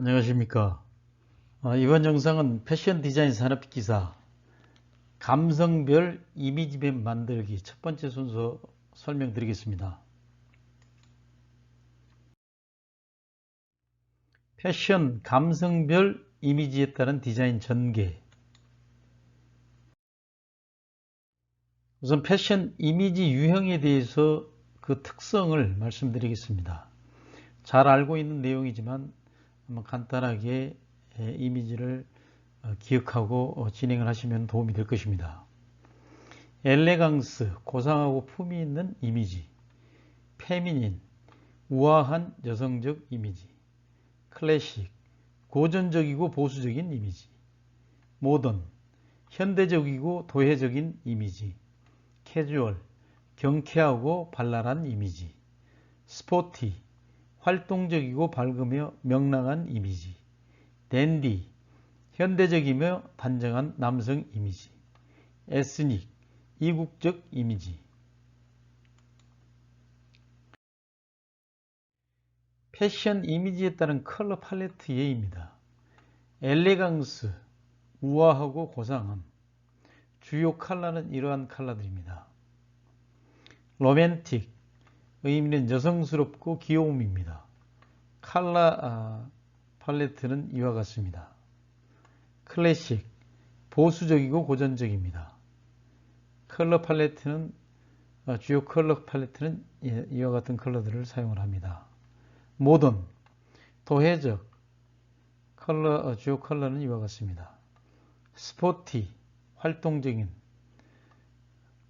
안녕하십니까. 어, 이번 영상은 패션 디자인 산업 기사 감성별 이미지맵 만들기 첫 번째 순서 설명드리겠습니다. 패션 감성별 이미지에 따른 디자인 전개 우선 패션 이미지 유형에 대해서 그 특성을 말씀드리겠습니다. 잘 알고 있는 내용이지만 한번 간단하게 이미지를 어, 기억하고 어, 진행을 하시면 도움이 될 것입니다. 엘레강스, 고상하고 품이 있는 이미지, 페미닌, 우아한 여성적 이미지, 클래식, 고전적이고 보수적인 이미지, 모던, 현대적이고 도회적인 이미지, 캐주얼, 경쾌하고 발랄한 이미지, 스포티, 활동적이고 밝으며 명랑한 이미지, 댄디, 현대적이며 단정한 남성 이미지, 에스닉, 이국적 이미지. 패션 이미지에 따른 컬러 팔레트 예입니다. 엘레강스, 우아하고 고상함. 주요 컬러는 이러한 컬러들입니다. 로맨틱, 의미는 여성스럽고 귀여움입니다. 칼라 아, 팔레트는 이와 같습니다. 클래식, 보수적이고 고전적입니다. 컬러 팔레트는 아, 주요 컬러 팔레트는 이와 같은 컬러들을 사용을 합니다. 모던, 도회적, 컬러, 아, 주요 컬러는 이와 같습니다. 스포티, 활동적인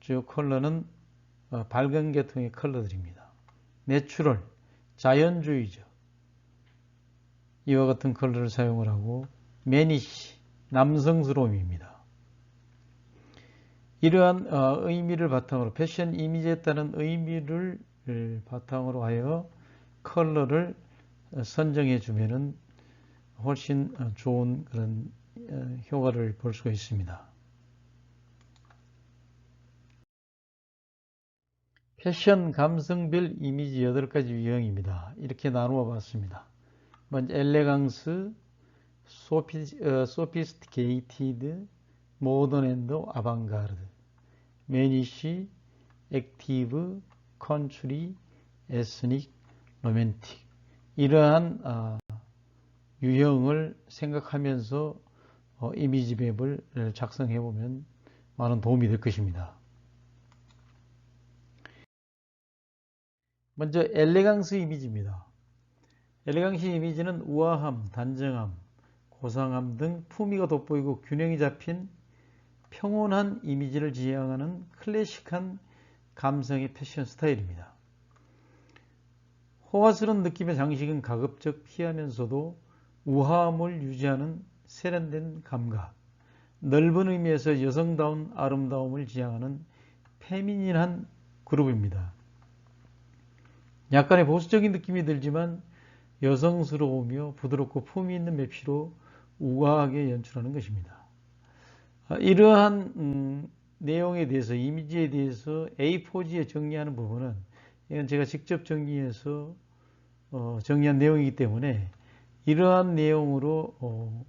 주요 컬러는 어, 밝은 계통의 컬러들입니다. 내추럴, 자연주의적 이와 같은 컬러를 사용을 하고 매니시, 남성스러움입니다. 이러한 어, 의미를 바탕으로 패션 이미지에 따른 의미를 바탕으로 하여 컬러를 선정해 주면은 훨씬 어, 좋은 그런 효과를 볼 수가 있습니다. 패션 감성별 이미지 8가지 유형입니다. 이렇게 나누어 봤습니다. 먼저 엘레강스, 소피, 어, 소피스티케이티드, 모던 앤드 아방가르드, 매니시, 액티브, 컨츄리, 에스닉, 로맨틱 이러한 어, 유형을 생각하면서 어, 이미지 맵을 작성해 보면 많은 도움이 될 것입니다. 먼저 엘레강스 이미지입니다. 엘레강스 이미지는 우아함, 단정함, 고상함 등 품위가 돋보이고 균형이 잡힌 평온한 이미지를 지향하는 클래식한 감성의 패션 스타일입니다. 호화스러운 느낌의 장식은 가급적 피하면서도 우아함을 유지하는 세련된 감각, 넓은 의미에서 여성다운 아름다움을 지향하는 페미닌한 그룹입니다. 약간의 보수적인 느낌이 들지만 여성스러우며 부드럽고 품이 있는 맵시로 우아하게 연출하는 것입니다. 아, 이러한 음, 내용에 대해서 이미지에 대해서 A4지에 정리하는 부분은 이건 제가 직접 정리해서 어, 정리한 내용이기 때문에 이러한 내용으로 어,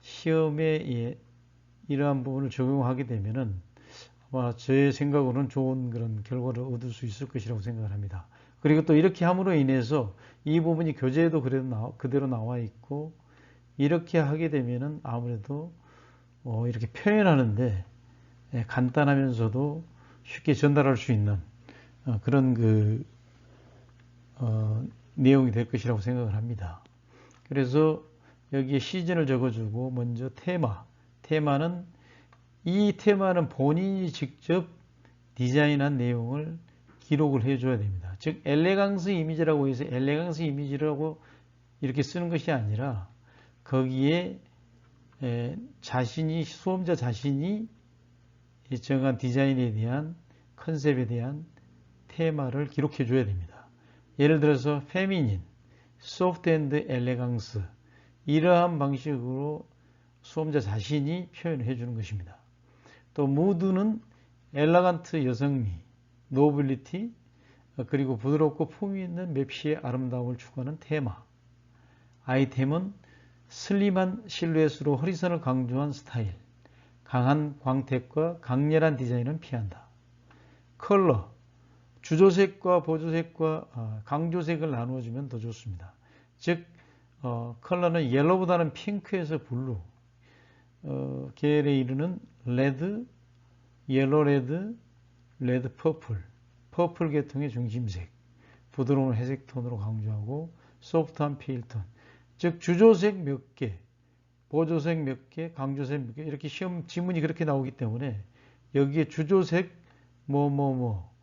시험에 예, 이러한 부분을 적용하게 되면은 아마 제 생각으로는 좋은 그런 결과를 얻을 수 있을 것이라고 생각을 합니다. 그리고 또 이렇게 함으로 인해서 이 부분이 교재에도 그대로 나와 있고 이렇게 하게 되면은 아무래도 어 이렇게 표현하는데 예, 간단하면서도 쉽게 전달할 수 있는 어 그런 그 어 내용이 될 것이라고 생각을 합니다. 그래서 여기에 시즌을 적어주고 먼저 테마 테마는 이 테마는 본인이 직접 디자인한 내용을 기록을 해줘야 됩니다. 즉 엘레강스 이미지라고 해서 엘레강스 이미지라고 이렇게 쓰는 것이 아니라 거기에 자신이 수험자 자신이 정한 디자인에 대한 컨셉에 대한 테마를 기록해 줘야 됩니다. 예를 들어서 페미닌, 소프트 앤드 엘레강스 이러한 방식으로 수험자 자신이 표현해 주는 것입니다. 또 무드는 엘라간트 여성미, 노빌리티 그리고 부드럽고 품위 있는 맵시의 아름다움을 추구하는 테마. 아이템은 슬림한 실루엣으로 허리선을 강조한 스타일, 강한 광택과 강렬한 디자인은 피한다. 컬러, 주조색과 보조색과 어, 강조색을 나누어주면 더 좋습니다. 즉 어, 컬러는 옐로보다는 핑크에서 블루, 어, 계열에 이르는 레드, 옐로 레드, 레드 퍼플, 퍼플 계통의 중심색, 부드러운 회색 톤으로 강조하고 소프트한 페일 톤, 즉 주조색 몇 개, 보조색 몇 개, 강조색 몇 개, 이렇게 시험 지문이 그렇게 나오기 때문에 여기에 주조색 뭐 뭐 뭐,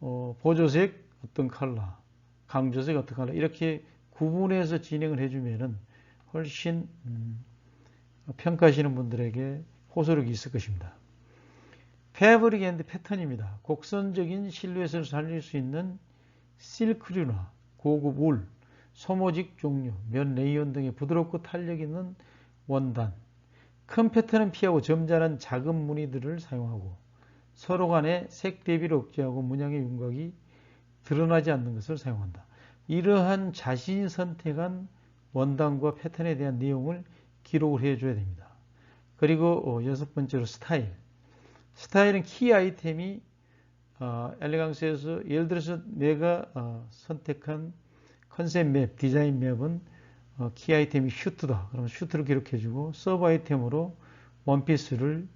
어, 보조색 어떤 컬러, 강조색 어떤 컬러 이렇게 구분해서 진행을 해주면은 훨씬 음, 평가하시는 분들에게 호소력이 있을 것입니다. 패브릭 앤드 패턴입니다. 곡선적인 실루엣을 살릴 수 있는 실크류나 고급 울, 소모직 종류, 면 레이온 등의 부드럽고 탄력 있는 원단, 큰 패턴은 피하고 점잖은 작은 무늬들을 사용하고 서로 간의 색 대비를 억제하고 문양의 윤곽이 드러나지 않는 것을 사용한다. 이러한 자신이 선택한 원단과 패턴에 대한 내용을 기록을 해줘야 됩니다. 그리고 어, 여섯 번째로 스타일. 스타일은 키 아이템이 어, 엘레강스에서 예를 들어서 내가 어, 선택한 컨셉 맵, 디자인 맵은 어, 키 아이템이 슈트다. 그러면 슈트를 기록해주고 서브 아이템으로 원피스를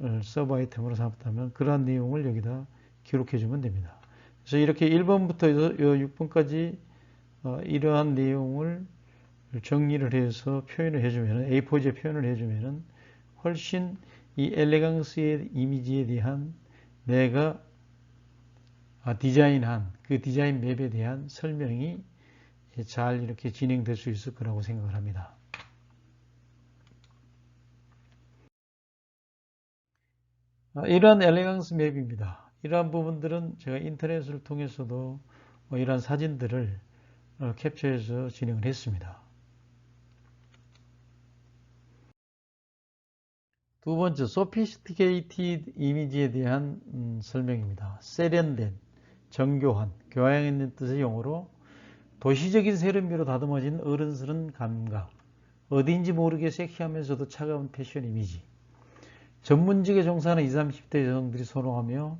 어, 서브 아이템으로 삼았다면 그러한 내용을 여기다 기록해주면 됩니다. 그래서 이렇게 1번부터 6번까지 어, 이러한 내용을 정리를 해서 표현을 해주면 A4지에 표현을 해주면 훨씬 이 엘레강스의 이미지에 대한 내가 아, 디자인한 그 디자인 맵에 대한 설명이 잘 이렇게 진행될 수 있을 거라고 생각을 합니다. 아, 이러한 엘레강스 맵입니다. 이러한 부분들은 제가 인터넷을 통해서도 뭐 이러한 사진들을 어, 캡처해서 진행을 했습니다. 두 번째, sophisticated 이미지에 대한 음, 설명입니다. 세련된, 정교한, 교양 있는 뜻의 용어로 도시적인 세련미로 다듬어진 어른스러운 감각, 어딘지 모르게 섹시하면서도 차가운 패션 이미지, 전문직에 종사하는 20, 30대 여성들이 선호하며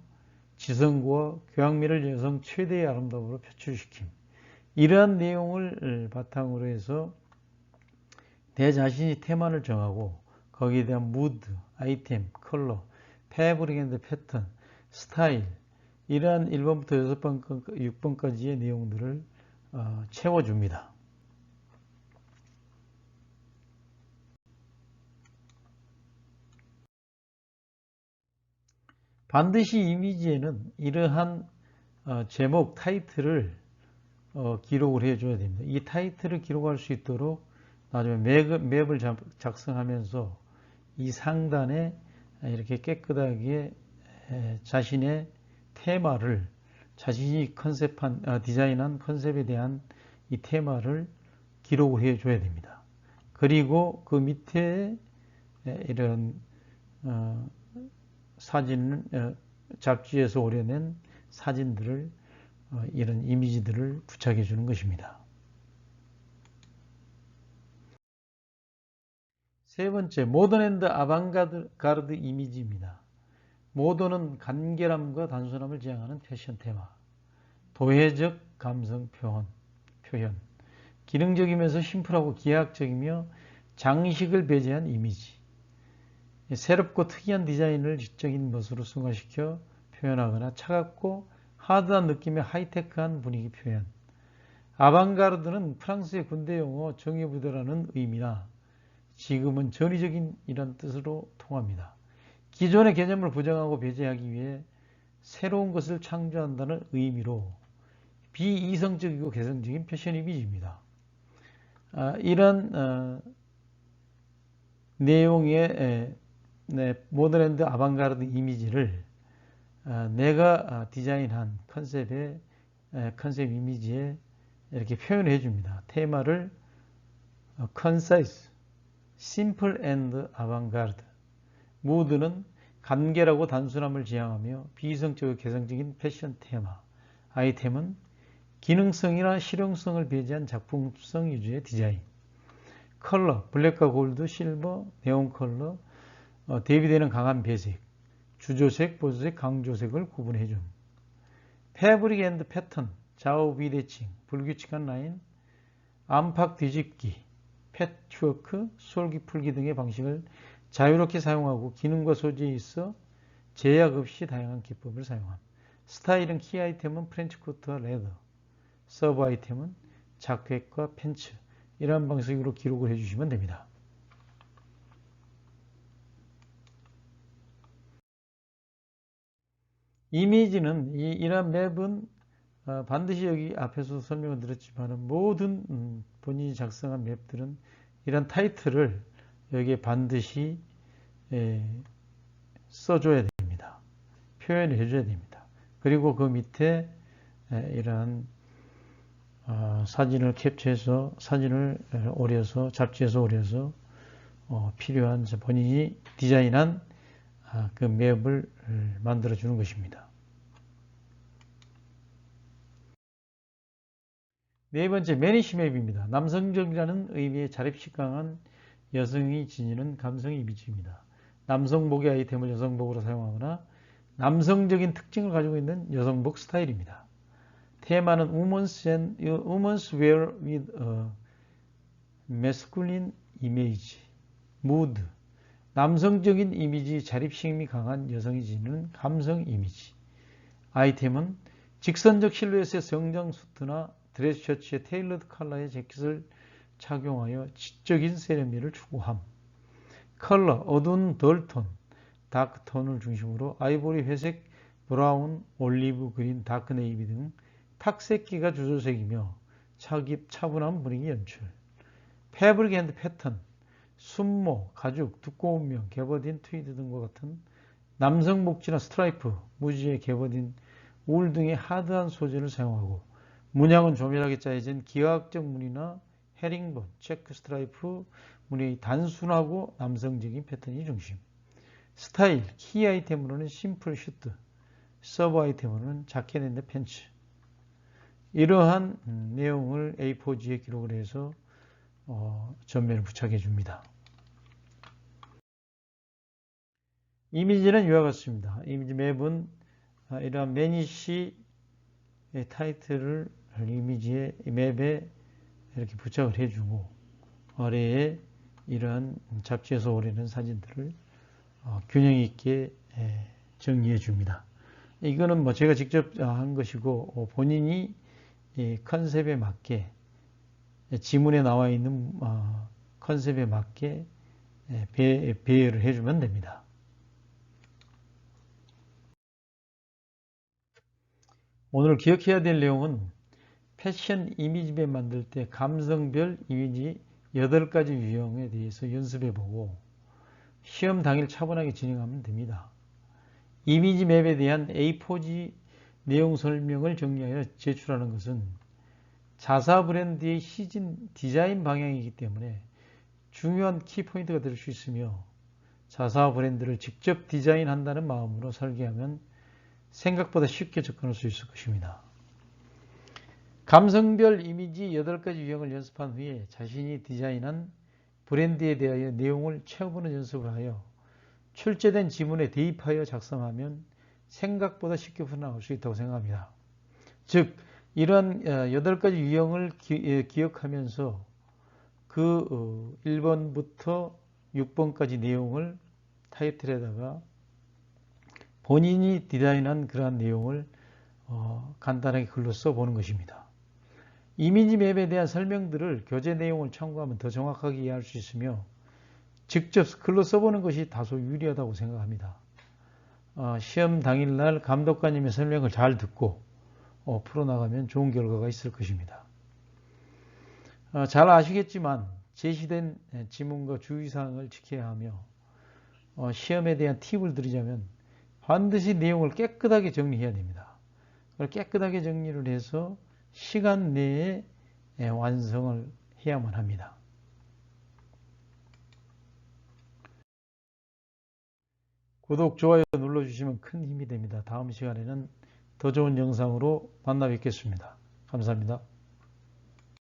지성과 교양미를 여성 최대의 아름다움으로 표출시킴. 이러한 내용을 바탕으로 해서 내 자신이 테마를 정하고 거기에 대한 무드, 아이템, 컬러, 패브릭 앤드 패턴, 스타일 이러한 1번부터 6번, 6번 까지의 내용들을 어, 채워줍니다. 반드시 이미지에는 이러한 어, 제목, 타이틀을 어, 기록을 해줘야 됩니다. 이 타이틀을 기록할 수 있도록 나중에 맵, 맵을 작성하면서 이 상단에 이렇게 깨끗하게 자신의 테마를 자신이 컨셉한 아, 디자인한 컨셉에 대한 이 테마를 기록을 해 줘야 됩니다. 그리고 그 밑에 이런 어, 사진 어, 잡지에서 오려낸 사진들을 어, 이런 이미지들을 부착해 주는 것입니다. 세 번째, 모던 앤드 아방가르드 이미지입니다. 모던은 간결함과 단순함을 지향하는 패션 테마. 도회적 감성 표현, 표현. 기능적이면서 심플하고 기하학적이며 장식을 배제한 이미지. 새롭고 특이한 디자인을 지적인 것으로 승화시켜 표현하거나 차갑고 하드한 느낌의 하이테크한 분위기 표현. 아방가르드는 프랑스의 군대 용어 정예부대라는 의미나 지금은 전위적인 이런 뜻으로 통합니다. 기존의 개념을 부정하고 배제하기 위해 새로운 것을 창조한다는 의미로 비이성적이고 개성적인 패션 이미지입니다. 아, 이런 어, 내용의 에, 네, 모더랜드 아방가르드 이미지를 아, 내가 아, 디자인한 컨셉의 에, 컨셉 이미지에 이렇게 표현해 줍니다. 테마를 컨사이스, 심플 앤드 아방가르드 무드는 간결하고 단순함을 지향하며 비이성적이고 개성적인 패션 테마. 아이템은 기능성이나 실용성을 배제한 작품성 위주의 디자인. 컬러, 블랙과 골드, 실버, 네온 컬러, 어, 대비되는 강한 배색, 주조색, 보조색, 강조색을 구분해 줌. 패브릭 앤드 패턴, 좌우 비대칭, 불규칙한 라인, 안팎 뒤집기, 패치워크, 솔기 풀기 등의 방식을 자유롭게 사용하고 기능과 소재에 있어 제약 없이 다양한 기법을 사용함. 스타일은 키 아이템은 프렌치 코트와 레더, 서브 아이템은 자켓과 팬츠 이러한 방식으로 기록을 해주시면 됩니다. 이미지는 이, 이러한 맵은 어, 반드시 여기 앞에서 설명을 드렸지만 모든 음, 본인이 작성한 맵들은 이런 타이틀을 여기에 반드시 에, 써줘야 됩니다. 표현을 해줘야 됩니다. 그리고 그 밑에 에, 이러한 어, 사진을 캡처해서 사진을 오려서 잡지에서 오려서 어, 필요한 본인이 디자인한 아, 그 맵을 만들어 주는 것입니다. 네 번째 매니시 맵입니다. 남성적이라는 의미의 자립식 강한 여성이 지니는 감성 이미지입니다. 남성복의 아이템을 여성복으로 사용하거나 남성적인 특징을 가지고 있는 여성복 스타일입니다. 테마는 Women's, and, women's Wear with a Masculine Image, Mood, 남성적인 이미지 자립심이 강한 여성이 지니는 감성 이미지. 아이템은 직선적 실루엣의 정장 수트나 드레스 셔츠의 테일러드 컬러의 재킷을 착용하여 지적인 세련미를 추구함. 컬러, 어두운 덜톤, 다크톤을 중심으로 아이보리, 회색, 브라운, 올리브, 그린, 다크 네이비 등 탁색기가 주조색이며 차깁, 차분한 분위기 연출. 패브릭 앤드 패턴, 순모, 가죽, 두꺼운 면, 개버딘, 트위드 등과 같은 남성 목지나 스트라이프, 무지의 개버딘, 울 등의 하드한 소재를 사용하고 문양은 조밀하게 짜여진 기하학적 무늬나 헤링본, 체크 스트라이프 무늬의 단순하고 남성적인 패턴이 중심. 스타일, 키 아이템으로는 심플 슈트, 서브 아이템으로는 자켓 앤드 팬츠. 이러한 음, 내용을 A4지에 기록을 해서 어, 전면을 부착해 줍니다. 이미지는 이와 같습니다. 이미지 맵은 아, 이러한 매니시 타이틀을 이미지에 맵에 이렇게 부착을 해주고 아래에 이러한 잡지에서 오래는 사진들을 어, 균형 있게 정리해 줍니다. 이거는 뭐 제가 직접 한 것이고 어, 본인이 컨셉에 맞게 지문에 나와 있는 어, 컨셉에 맞게 배열을 해주면 됩니다. 오늘 기억해야 될 내용은 패션 이미지맵 만들 때 감성별 이미지 8가지 유형에 대해서 연습해 보고 시험 당일 차분하게 진행하면 됩니다. 이미지 맵에 대한 A4G 내용 설명을 정리하여 제출하는 것은 자사 브랜드의 시즌 디자인 방향이기 때문에 중요한 키포인트가 될 수 있으며 자사 브랜드를 직접 디자인한다는 마음으로 설계하면 생각보다 쉽게 접근할 수 있을 것입니다. 감성별 이미지 8가지 유형을 연습한 후에 자신이 디자인한 브랜드에 대하여 내용을 채워보는 연습을 하여 출제된 지문에 대입하여 작성하면 생각보다 쉽게 풀어나올 수 있다고 생각합니다. 즉 이러한 8가지 어, 유형을 예, 기억하면서 그 1번부터 어, 6번까지 내용을 타이틀에다가 본인이 디자인한 그러한 내용을 어, 간단하게 글로 써보는 것입니다. 이미지 맵에 대한 설명들을 교재 내용을 참고하면 더 정확하게 이해할 수 있으며 직접 글로 써보는 것이 다소 유리하다고 생각합니다. 어, 시험 당일날 감독관님의 설명을 잘 듣고 어, 풀어나가면 좋은 결과가 있을 것입니다. 어, 잘 아시겠지만 제시된 지문과 주의사항을 지켜야 하며 어, 시험에 대한 팁을 드리자면 반드시 내용을 깨끗하게 정리해야 됩니다. 깨끗하게 정리를 해서 시간 내에 완성을 해야만 합니다. 구독, 좋아요 눌러주시면 큰 힘이 됩니다. 다음 시간에는 더 좋은 영상으로 만나 뵙겠습니다. 감사합니다.